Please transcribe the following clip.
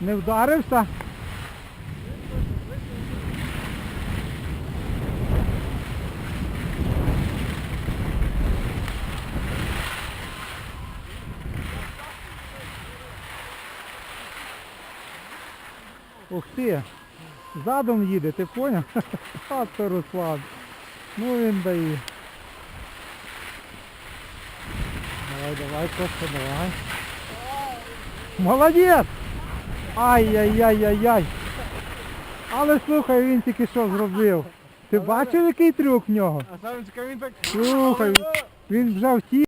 Не вдарився? Ух ти, задом їде, ти поняв? А це Руслан. Ну він дає. Давай, давай, просто давай. Молодець! Ай-яй-яй-яй-яй. Але слухай, він тільки що зробив. Ти бачив, який трюк в нього? А саме цікаве, він так... Слухай, він вже втік.